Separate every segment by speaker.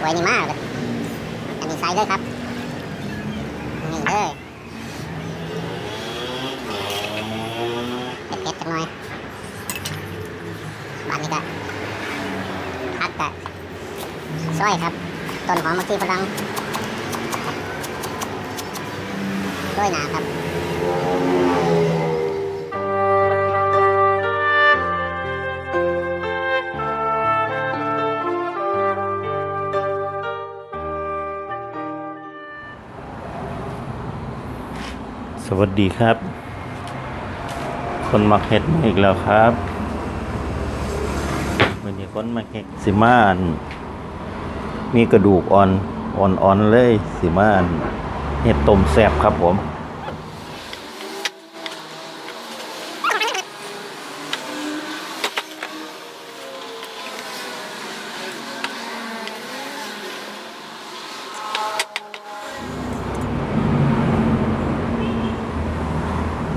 Speaker 1: ไว้นี่มากเลยอันนี้ใส่เลยครับ นี่เลยเผ็ดๆจังหน่อยบานนี้ก็พักกับซอยครับ ต้นหอมมะขีฝรั่งด้วยหนาครับ
Speaker 2: สวัสดีครับ คนมาเห็ดมาอีกแล้วครับวันนี้คนมาเห็ดสิมาอันมีกระดูกอ่อนอ่อนอ่อนๆเลยสิมาอันเห็ดต้มแซ่บครับผม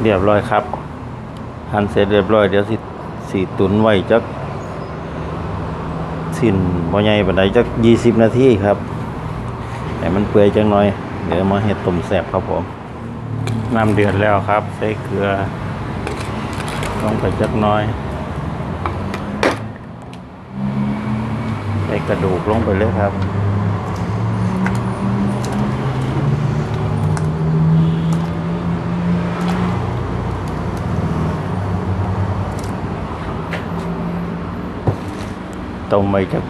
Speaker 2: เรียบร้อยครับ หั่นเสร็จเรียบร้อยเดี๋ยวสิสีตุนไว้จักสิ้นบ่ใหญ่ปานใดจัก20นาทีครับให้มันเปื่อยจังหน่อย เดี๋ยวมาเฮ็ดต้มแซ่บครับผมน้ำเดือดแล้วครับ ใส่เกลือลงไปจักหน่อย ใส่กระดูกลงไปเลยครับ ต้มไปจัก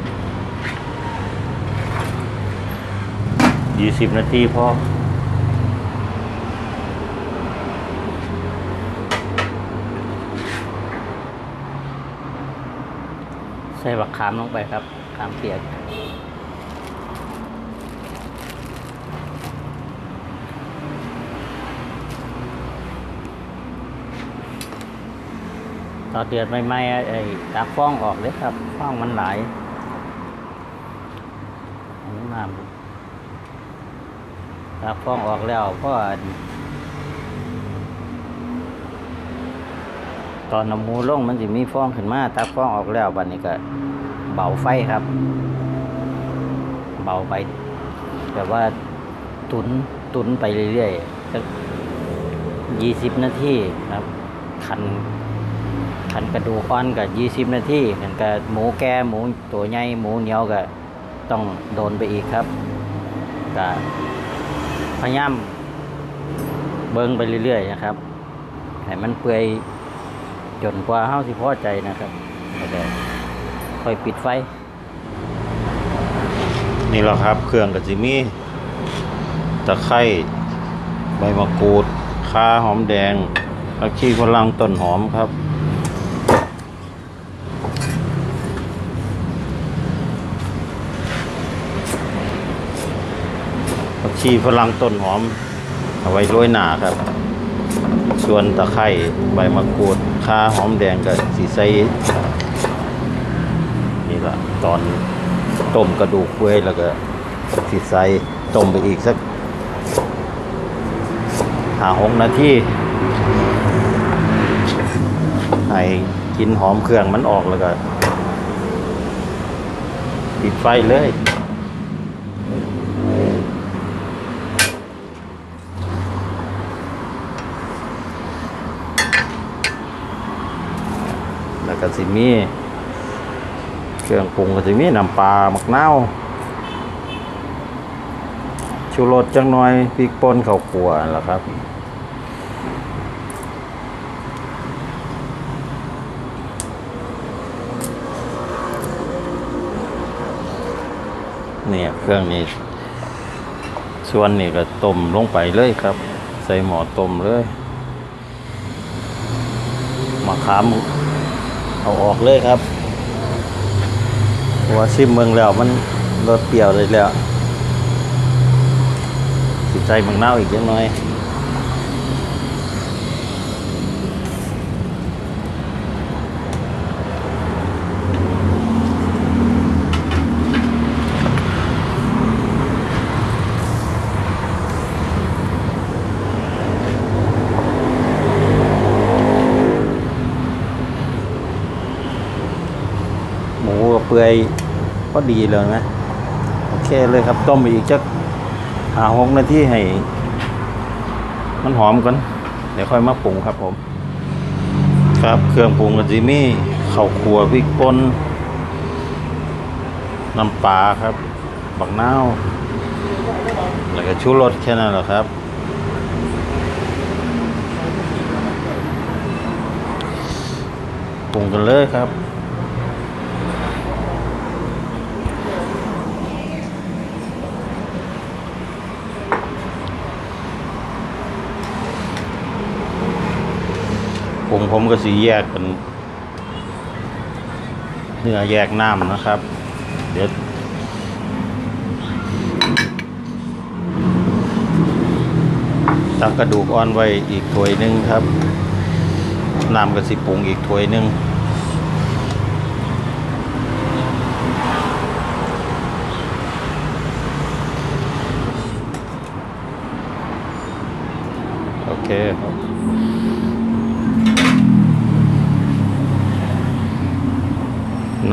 Speaker 2: ยี่สิบนาทีพอ
Speaker 3: ใส่บักขามลงไปครับ ขามเปียก ต่อเดือดใหม่ๆไอ้ตักฟองออกเลยครับฟองมันหลายอันนี้มาตักฟองออกแล้วเพราะตอนน้ำมูลงมันจะมีฟองขึ้นมาตักฟองออกแล้วบัดนี้ก็เบาไฟครับ เบาไปแบบว่าตุนตุนไปเรื่อยๆสักยี่สิบนาทีครับ คัน ขันกระดูกอ่อนกับยี่สิบนาทีขันกับหมูแก่หมูตัวใหญ่หมูเหนียวก็ต้องโดนไปอีกครับก็พยายามเบิ้งไปเรื่อยๆนะครับให้มันเปื่อยจนกว่าเฮาสิพอใจนะครับแล้วค่อยปิดไฟ
Speaker 2: นี่แหละครับ เครื่องกับจิมี่ตะไคร้ใบมะกรูดข่าหอมแดงผักชีฝรั่งต้นหอมครับ ชีฝรั่งต้นหอม เอาไว้โรยหน้าครับ ส่วนตะไคร้ใบมะกรูดข่าหอมแดงกับสีใสนี่ละตอนต้มกระดูกเปื่อยแล้วก็สีใสต้มไปอีกสักหาหกนาทีให้กินหอมเครื่องมันออกแล้วก็ปิดไฟเลย แล้วก็สิมีเครื่องปรุงก็สิมีน้ำปลาหมักเน่าชูรสจังหน่อยพริกป่นข้าวคั่วนั่นแหละครับเนี่ยเครื่องนี้ ส่วนนี้ก็ต้มลงไปเลยครับ ใส่หม้อต้มเลยมะขาม เอาออกเลยครับว่าชิมเมืองแล้วมันรสเปรี้ยวเลยแล้วสิใจเมืองเน่าวอีกยังน้อย เปื่อยก็ดีเลยนะโอเคเลยครับต้มไปอีกจักหาหกนาทีให้ มันหอมก่อนเดี๋ยวค่อยมาปรุงครับผม ครับเครื่องปรุงก็จะมีข้าวคั่วพริกป่นน้ำปลาครับบักนาวแล้วก็ชูรสแค่นั้นแหละครับปรุงกันเลยครับ ปรุงผมก็สีแยกเป็นเนื้อแยกน้ำนะครับ เดี๋ยวตักกระดูกอ่อนไว้อีกถ้วยหนึงครับน้ำก็สิปรุงอีกถ้วยหนึงโอเคครับ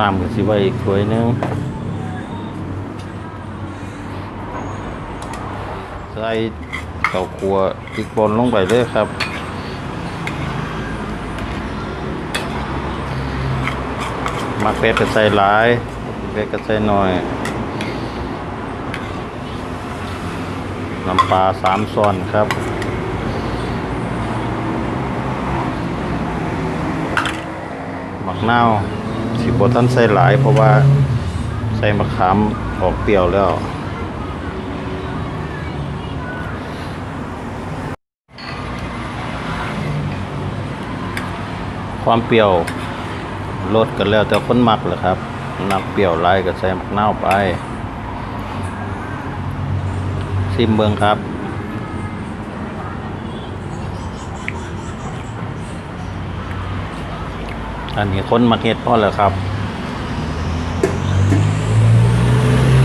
Speaker 2: น้ำก็สิไว้อีกถ้วยหนึงใส่ข้าวคั่วพริกป่นลงไปเลยครับมักเป็ดก็ใส่หลายเป็ดก็ใส่น้อยน้ำปลาสามช้อนครับหมักเนา สิบท่านใส่หลาย เพราะว่าใส่มะขามออกเปรี้ยวแล้วความเปรี้ยวลดกันแล้วแต่คนมักแหละครับนักเปรี้ยวหลายก็ใส่มะนาวไปชิมเบิงครับ อันนี้คนมาเฮ็ดพอแล้วครับ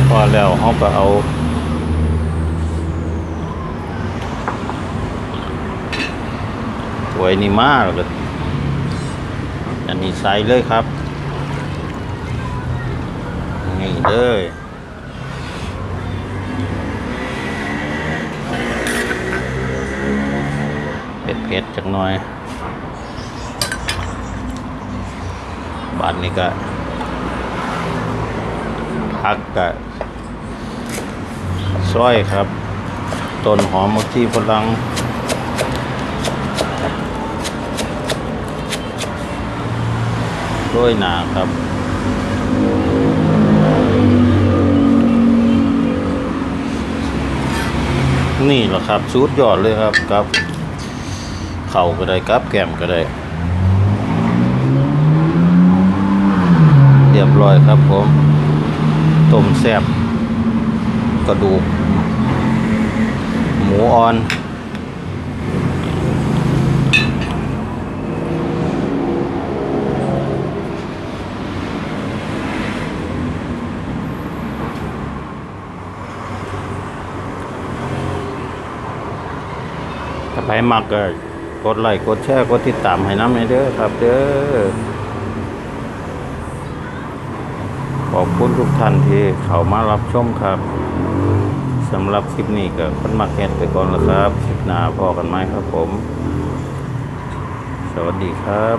Speaker 2: พอแล้วเขาก็เอาถ้วยนี่มาแล้วก็อันนี้ใส่เลยครับนี่เลยเผ็ดๆจักหน่อย บานนี้ก็พักกับซอยครับ ต้นหอมมะที่ฝรั่งด้วยหนาครับนี่แหละครับสูตรยอดเลยครับกับ เข่าก็ได้กับแก้มก็ได้ เรียบร้อยครับผมต้มแซ่บกระดูก หมูอ่อนถ้าไปมักก็กดไลค์กดแชร์กดติดตามให้น้ำให้เด้อครับเด้อ ขอบคุณทุกท่านที่เข้ามารับชมครับสำหรับคลิปนี้ก็คนมาเก็ตไปก่อนแล้วครับคลิปหน้าพอกันไหมครับผม สวัสดีครับ